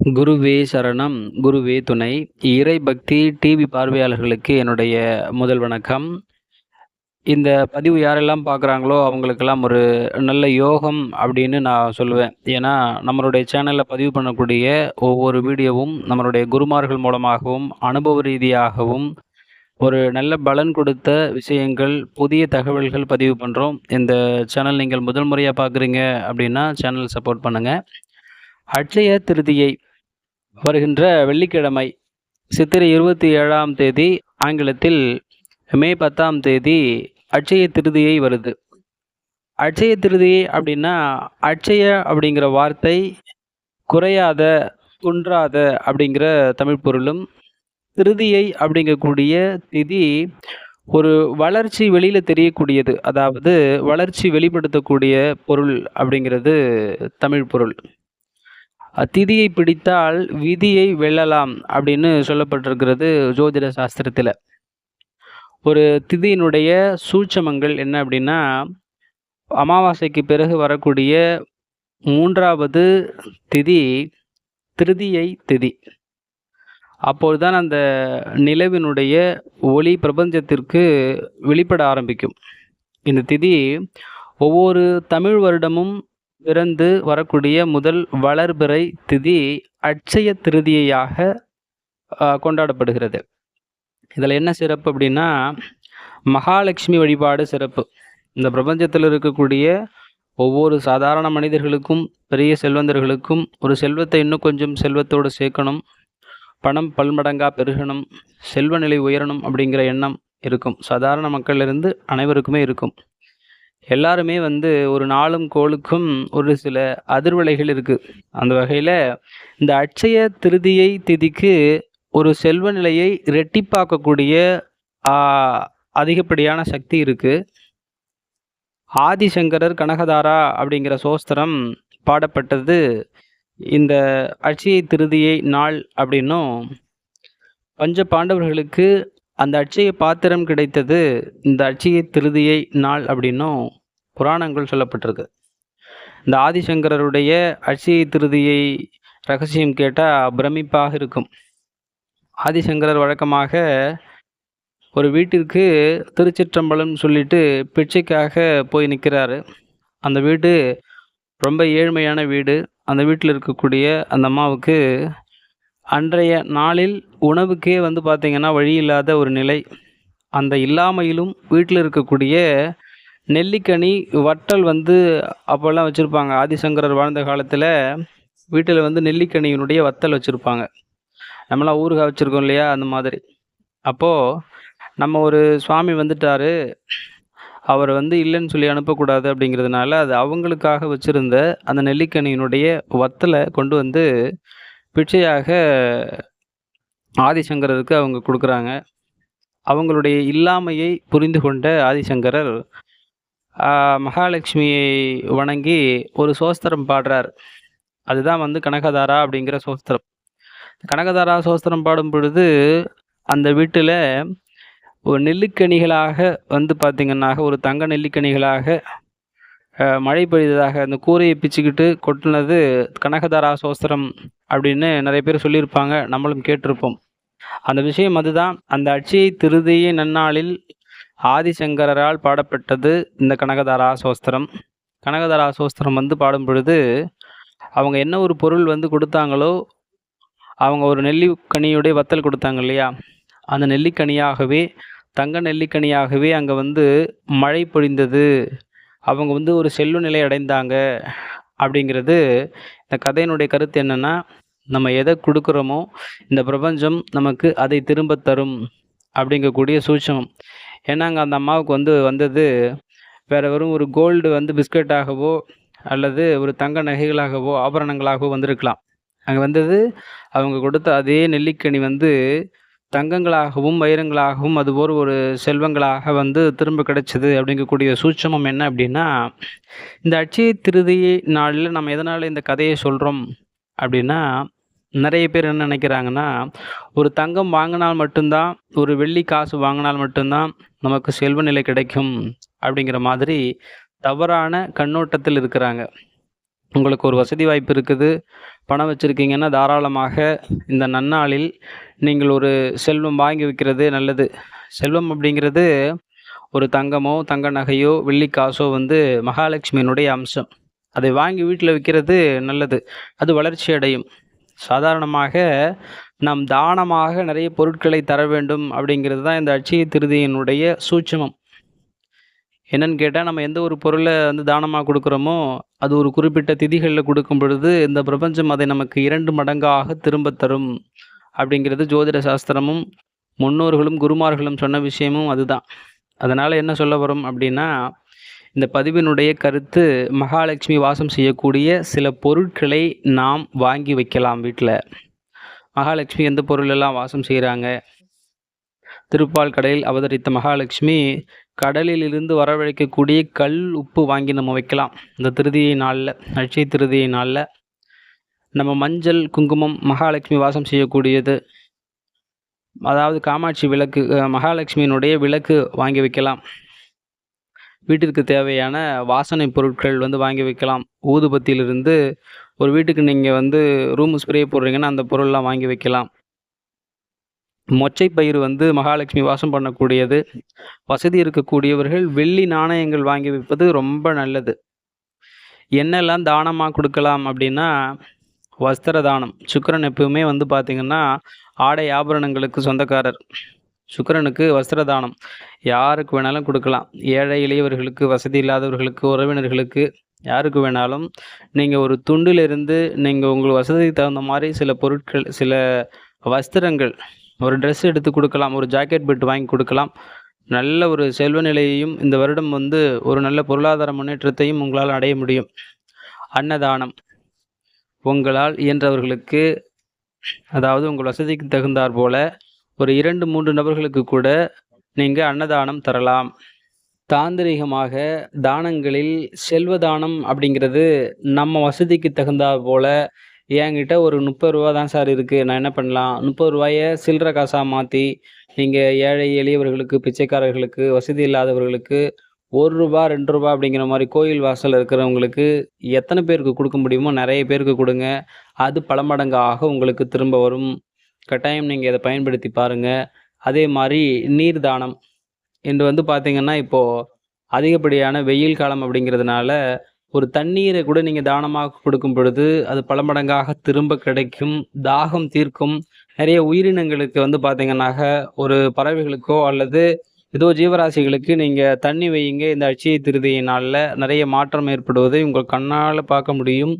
குருவே சரணம் குருவே துணை. இறை பக்தி டிவி பார்வையாளர்களுக்கு என்னுடைய முதல் வணக்கம். இந்த பதிவு யாரெல்லாம் பார்க்குறாங்களோ அவங்களுக்கெல்லாம் ஒரு நல்ல யோகம் அப்படின்னு நான் சொல்லுவேன். ஏன்னா நம்மளுடைய சேனலில் பதிவு பண்ணக்கூடிய ஒவ்வொரு வீடியோவும் நம்மளுடைய குருமார்கள் மூலமாகவும் அனுபவ ரீதியாகவும் ஒரு நல்ல பலன் கொடுத்த விஷயங்கள் புதிய தகவல்கள் பதிவு பண்ணுறோம் இந்த சேனல் நீங்கள் முதல் முறையாக பார்க்குறீங்க அப்படின்னா சேனல் சப்போர்ட் பண்ணுங்கள் அட்சய திருதியை வருகின்ற வெள்ளிக்கிழமை சித்திரை இருபத்தி ஏழாம் தேதி ஆங்கிலத்தில் மே பத்தாம் தேதி அட்சய திருதியை வருது. அட்சய திருதியை அப்படின்னா அட்சய அப்படிங்கிற வார்த்தை குறையாத குன்றாத அப்படிங்கிற தமிழ் பொருளும் திருதியை அப்படிங்கக்கூடிய திதி ஒரு வளர்ச்சி வெளியில் தெரியக்கூடியது. அதாவது வளர்ச்சி வெளிப்படுத்தக்கூடிய பொருள் அப்படிங்கிறது தமிழ் பொருள். திதியை பிடித்தால் விதியை வெல்லலாம் அப்படின்னு சொல்லப்பட்டிருக்கிறது ஜோதிட சாஸ்திரத்தில். ஒரு திதியினுடைய சூட்சமங்கள் என்ன அப்படின்னா அமாவாசைக்கு பிறகு வரக்கூடிய மூன்றாவது திதி திருதியை திதி. அப்போதுதான் அந்த நிலவினுடைய ஒளி பிரபஞ்சத்திற்கு வெளிப்பட ஆரம்பிக்கும். இந்த திதி ஒவ்வொரு தமிழ் வருடமும் பிறந்து வரக்கூடிய முதல் வளர்பிறை திதி அட்சய திருதியாக கொண்டாடப்படுகிறது. இதில் என்ன சிறப்பு அப்படின்னா மகாலட்சுமி வழிபாடு சிறப்பு. இந்த பிரபஞ்சத்தில் இருக்கக்கூடிய ஒவ்வொரு சாதாரண மனிதர்களுக்கும் பெரிய செல்வந்தர்களுக்கும் ஒரு செல்வத்தை இன்னும் கொஞ்சம் செல்வத்தோடு சேர்க்கணும். பணம் பல்மடங்காக பெருகணும். செல்வ நிலை உயரணும் அப்படிங்கிற எண்ணம் இருக்கும். சாதாரண மக்களிலிருந்து அனைவருக்குமே இருக்கும். எல்லாருமே வந்து ஒரு நாளும் கோளுக்கும் ஒரு சில அதிர்வலைகள் இருக்குது அந்த வகையில் இந்த அட்சய திருதியை திதிக்கு ஒரு செல்வ நிலையை ரெட்டிப்பாக்கக்கூடிய அதிகப்படியான சக்தி இருக்குது ஆதிசங்கரர் கனகதாரா அப்படிங்கிற சோஸ்திரம் பாடப்பட்டது. இந்த அட்சய திருதியை நாள் அப்படின்னும் பஞ்ச பாண்டவர்களுக்கு அந்த அட்சய பாத்திரம் கிடைத்தது இந்த அட்சய திருதியை நாள் அப்படின்னும் புராணங்கள் சொல்லப்பட்டிருக்கு. இந்த ஆதிசங்கரருடைய அட்சய திருதியை ரகசியம் கேட்டால் பிரமிப்பாக இருக்கும். ஆதிசங்கரர் வழக்கமாக ஒரு வீட்டிற்கு திருச்சிற்றம்பலம் சொல்லிட்டு பிச்சைக்காக போய் நிற்கிறாரு அந்த வீடு ரொம்ப ஏழ்மையான வீடு. அந்த வீட்டில் இருக்கக்கூடிய அந்த அம்மாவுக்கு அன்றைய நாளில் உணவுக்கே வந்து பார்த்திங்கன்னா வழி இல்லாத ஒரு நிலை. அந்த இல்லாமையிலும் வீட்டில் இருக்கக்கூடிய நெல்லிக்கனி வட்டல் வந்து அப்போல்லாம் வச்சுருப்பாங்க. ஆதிசங்கரர் வாழ்ந்த காலத்தில் வீட்டில் வந்து நெல்லிக்கனியினுடைய வத்தல் வச்சுருப்பாங்க. நம்மளாம் ஊறுகாய் வச்சுருக்கோம் இல்லையா? அந்த மாதிரி. அப்போது நம்ம ஒரு சுவாமி வந்துட்டார். அவர் வந்து இல்லைன்னு சொல்லி அனுப்பக்கூடாது அப்படிங்கிறதுனால அது அவங்களுக்காக வச்சுருந்த அந்த நெல்லிக்கனியினுடைய வத்தலை கொண்டு வந்து பிச்சையாக ஆதிசங்கரருக்கு அவங்க கொடுக்குறாங்க. அவங்களுடைய இல்லாமையை புரிந்து கொண்ட ஆதிசங்கரர் மகாலட்சுமியை வணங்கி ஒரு சோஸ்திரம் பாடுறார். அதுதான் வந்து கனகதாரா அப்படிங்கிற சோஸ்திரம். கனகதாரா சோஸ்திரம் பாடும் பொழுது அந்த வீட்டில் ஒரு நெல்லிக்கனிகளாக வந்து பார்த்திங்கன்னாக ஒரு தங்க நெல்லிக்கனிகளாக மழை பெய்ததாக அந்த கூரையை பிச்சுக்கிட்டு கொட்டினது கனகதாரா சோஸ்திரம் அப்படின்னு நிறைய பேர் சொல்லியிருப்பாங்க. நம்மளும் கேட்டிருப்போம். அந்த விஷயம் அதுதான். அந்த அட்சியை திருதிய நன்னாளில் ஆதிசங்கரால் பாடப்பட்டது இந்த கனகதாரா சோஸ்திரம். கனகதாரா சோஸ்திரம் வந்து பாடும் பொழுது அவங்க என்ன ஒரு பொருள் வந்து கொடுத்தாங்களோ அவங்க ஒரு நெல்லிக்கனியுடைய வத்தல் கொடுத்தாங்க இல்லையா? அந்த நெல்லிக்கனியாகவே தங்க நெல்லிக்கனியாகவே அங்கே வந்து மழை பொழிந்தது. அவங்க வந்து ஒரு செல்வ நிலை அடைந்தாங்க அப்படிங்கிறது இந்த கதையினுடைய கருத்து என்னென்னா நம்ம எதை கொடுக்குறோமோ இந்த பிரபஞ்சம் நமக்கு அதை திரும்ப தரும் அப்படிங்கக்கூடிய சூட்சம் ஏன்னா அங்கே அந்த அம்மாவுக்கு வந்து வந்தது வேறு வெறும் ஒரு கோல்டு வந்து பிஸ்கட்டாகவோ அல்லது ஒரு தங்க நகைகளாகவோ ஆபரணங்களாகவோ வந்திருக்கலாம். அங்கே வந்தது அவங்க கொடுத்த அதே நெல்லிக்கனி வந்து தங்கங்களாகவும் வைரங்களாகவும் அதுபோல் ஒரு செல்வங்களாக வந்து திரும்ப கிடைச்சது அப்படிங்கக்கூடிய சூட்சமம் என்ன அப்படின்னா இந்த அட்சய திருதி நாளில் நம்ம எதனால் இந்த கதையை சொல்கிறோம் அப்படின்னா நிறைய பேர் என்ன நினைக்கிறாங்கன்னா ஒரு தங்கம் வாங்கினால் மட்டும்தான் ஒரு வெள்ளி காசு வாங்கினால் மட்டும்தான் நமக்கு செல்வ நிலை கிடைக்கும் அப்படிங்கிற மாதிரி தவறான கண்ணோட்டத்தில் இருக்கிறாங்க. உங்களுக்கு ஒரு வசதி வாய்ப்பு இருக்குது. பணம் வச்சுருக்கீங்கன்னா தாராளமாக இந்த நன்னாளில் நீங்கள் ஒரு செல்வம் வாங்கி வைக்கிறது நல்லது. செல்வம் அப்படிங்கிறது ஒரு தங்கமோ தங்க நகையோ வெள்ளி காசோ வந்து மகாலட்சுமியினுடைய அம்சம். அதை வாங்கி வீட்டில் வைக்கிறது நல்லது. அது வளர்ச்சி அடையும். சாதாரணமாக நாம் தானமாக நிறைய பொருட்களை தர வேண்டும் அப்படிங்கிறது தான் இந்த அட்சய திருதியினுடைய சூட்சமம். என்னன்னு கேட்டால் நம்ம எந்த ஒரு பொருளை வந்து தானமாக கொடுக்குறோமோ அது ஒரு குறிப்பிட்ட திதிகளில் கொடுக்கும் பொழுது இந்த பிரபஞ்சம் அதை நமக்கு இரண்டு மடங்காக திரும்ப தரும் அப்படிங்கிறது ஜோதிட சாஸ்திரமும் முன்னோர்களும் குருமார்களும் சொன்ன விஷயமும் அதுதான். அதனால் என்ன சொல்ல வரும் அப்படின்னா இந்த பதிவினுடைய கருத்து மகாலட்சுமி வாசம் செய்யக்கூடிய சில பொருட்களை நாம் வாங்கி வைக்கலாம் வீட்டில் மகாலட்சுமி எந்த பொருளெல்லாம் வாசம் செய்கிறாங்க திருப்பால் கடையில் அவதரித்த மகாலட்சுமி கடலில் இருந்து வரவழைக்கக்கூடிய கல் உப்பு வாங்கி நம்ம வைக்கலாம். இந்த திருதியை நாளில் அட்சய திருதியை நாளில் நம்ம மஞ்சள் குங்குமம் மகாலட்சுமி வாசம் செய்யக்கூடியது. அதாவது காமாட்சி விளக்கு மகாலட்சுமியினுடைய விளக்கு வாங்கி வைக்கலாம். வீட்டிற்கு தேவையான வாசனை பொருட்கள் வந்து வாங்கி வைக்கலாம். ஊதுபத்தியிலிருந்து ஒரு வீட்டுக்கு நீங்கள் வந்து ரூம் ஸ்ப்ரே போடுறீங்கன்னா அந்த பொருள்லாம் வாங்கி வைக்கலாம். மொச்சை பயிர் வந்து மகாலட்சுமி வாசம் பண்ணக்கூடியது. வசதி இருக்கக்கூடியவர்கள் வெள்ளி நாணயங்கள் வாங்கி வைப்பது ரொம்ப நல்லது. என்னெல்லாம் தானமாக கொடுக்கலாம் அப்படின்னா வஸ்திர தானம் சுக்கரன் எப்பவுமே வந்து பார்த்திங்கன்னா ஆடை ஆபரணங்களுக்கு சொந்தக்காரர். சுக்கரனுக்கு வஸ்திர தானம் யாருக்கு வேணாலும் கொடுக்கலாம். ஏழை எளியவர்களுக்கு வசதி இல்லாதவர்களுக்கு உறவினர்களுக்கு யாருக்கு வேணாலும் நீங்கள் ஒரு துண்டிலிருந்து நீங்கள் உங்கள் வசதிக்கு தகுந்த மாதிரி சில பொருட்கள் சில வஸ்திரங்கள் ஒரு ட்ரெஸ் எடுத்து கொடுக்கலாம் ஒரு ஜாக்கெட் பெட் வாங்கி கொடுக்கலாம். நல்ல ஒரு செல்வ நிலையையும் இந்த வருடம் வந்து ஒரு நல்ல பொருளாதார முன்னேற்றத்தையும் உங்களால் அடைய முடியும். அன்னதானம். உங்களால் இயன்றவர்களுக்கு அதாவது உங்கள் வசதிக்கு தகுந்தாற் போல ஒரு இரண்டு மூன்று நபர்களுக்கு கூட நீங்கள் அன்னதானம் தரலாம். தாந்திரிகமாக தானங்களில் செல்வ தானம் அப்படிங்கிறது நம்ம வசதிக்கு தகுந்தாற் போல என்கிட்ட ஒரு முப்பது ரூபா தான் சார் இருக்குது நான் என்ன பண்ணலாம்? முப்பது ரூபாயை சில்லற காசாக மாற்றி நீங்கள் ஏழை எளியவர்களுக்கு பிச்சைக்காரர்களுக்கு வசதி இல்லாதவர்களுக்கு ஒரு ரூபா ரெண்டு ரூபா அப்படிங்கிற மாதிரி கோயில் வாசல் இருக்கிறவங்களுக்கு எத்தனை பேருக்கு கொடுக்க முடியுமோ நிறைய பேருக்கு கொடுங்க. அது பல மடங்காக உங்களுக்கு திரும்ப வரும். கட்டாயம் நீங்கள் இதை பயன்படுத்தி பாருங்கள் அதே மாதிரி நீர் தானம். என்று வந்து பார்த்திங்கன்னா இப்போது அதிகப்படியான வெயில் காலம் அப்படிங்கிறதுனால ஒரு தண்ணீரை கூட நீங்கள் தானமாக கொடுக்கும் பொழுது அது பல மடங்காக திரும்ப கிடைக்கும் தாகம் தீர்க்கும். நிறைய உயிரினங்களுக்கு வந்து பார்த்தீங்கன்னாக ஒரு பறவைகளுக்கோ அல்லது ஏதோ ஜீவராசிகளுக்கு நீங்கள் தண்ணி வையுங்க இந்த அட்சய திருதியை நாளில் நிறைய மாற்றம் ஏற்படுவதை உங்கள் கண்ணால் பார்க்க முடியும்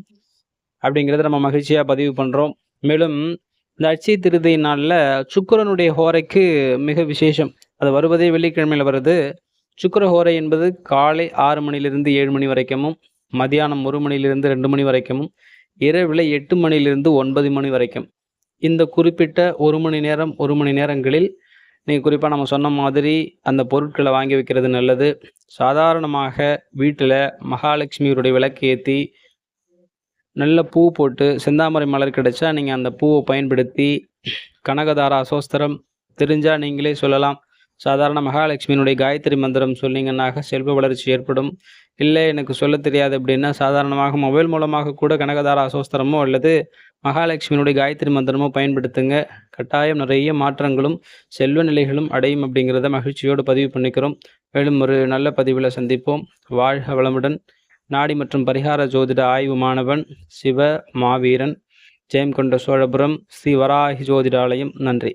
அப்படிங்கிறத நம்ம மகிழ்ச்சியாக பதிவு பண்ணுறோம் மேலும் இந்த அட்சய திருதி நாளில் சுக்கரனுடைய ஹோரைக்கு மிக விசேஷம். அது வருவதே வெள்ளிக்கிழமையில் வருது. சுக்கர ஹோரை என்பது காலை ஆறு மணிலிருந்து ஏழு மணி வரைக்கும் மதியானம் ஒரு மணியிலிருந்து ரெண்டு மணி வரைக்கும் இரவில் எட்டு மணியிலிருந்து ஒன்பது மணி வரைக்கும். இந்த குறிப்பிட்ட ஒரு மணி நேரம் ஒரு மணி நேரங்களில் நீங்கள் குறிப்பாக நம்ம சொன்ன மாதிரி அந்த பொருட்களை வாங்கி வைக்கிறது நல்லது. சாதாரணமாக வீட்டில் மகாலட்சுமியுடைய விளக்கு ஏற்றி நல்ல பூ போட்டு செந்தாமரை மலர் கிடைச்சா நீங்கள் அந்த பூவை பயன்படுத்தி கனகதாரா சோஸ்திரம் தெரிஞ்சால் நீங்களே சொல்லலாம். சாதாரண மகாலட்சுமியினுடைய காயத்ரி மந்திரம் சொன்னீங்கன்னாக செல்வ வளர்ச்சி ஏற்படும். இல்லை எனக்கு சொல்ல தெரியாது அப்படின்னா சாதாரணமாக மொபைல் மூலமாக கூட கனகதாரா அசோஸ்திரமோ அல்லது மகாலட்சுமியினுடைய காயத்ரி மந்திரமோ பயன்படுத்துங்க. கட்டாயம் நிறைய மாற்றங்களும் செல்வ நிலைகளும் அடையும் அப்படிங்கிறத மகிழ்ச்சியோடு பதிவு பண்ணிக்கிறோம். மேலும் ஒரு நல்ல பதிவில் சந்திப்போம். வாழ்க வளமுடன். நாடி மற்றும் பரிகார ஜோதிட ஆய்வு மாணவன் சிவ மாவீரன் ஜெயம் கொண்ட சோழபுரம் ஸ்ரீ வராகி ஜோதிடாலயம். நன்றி.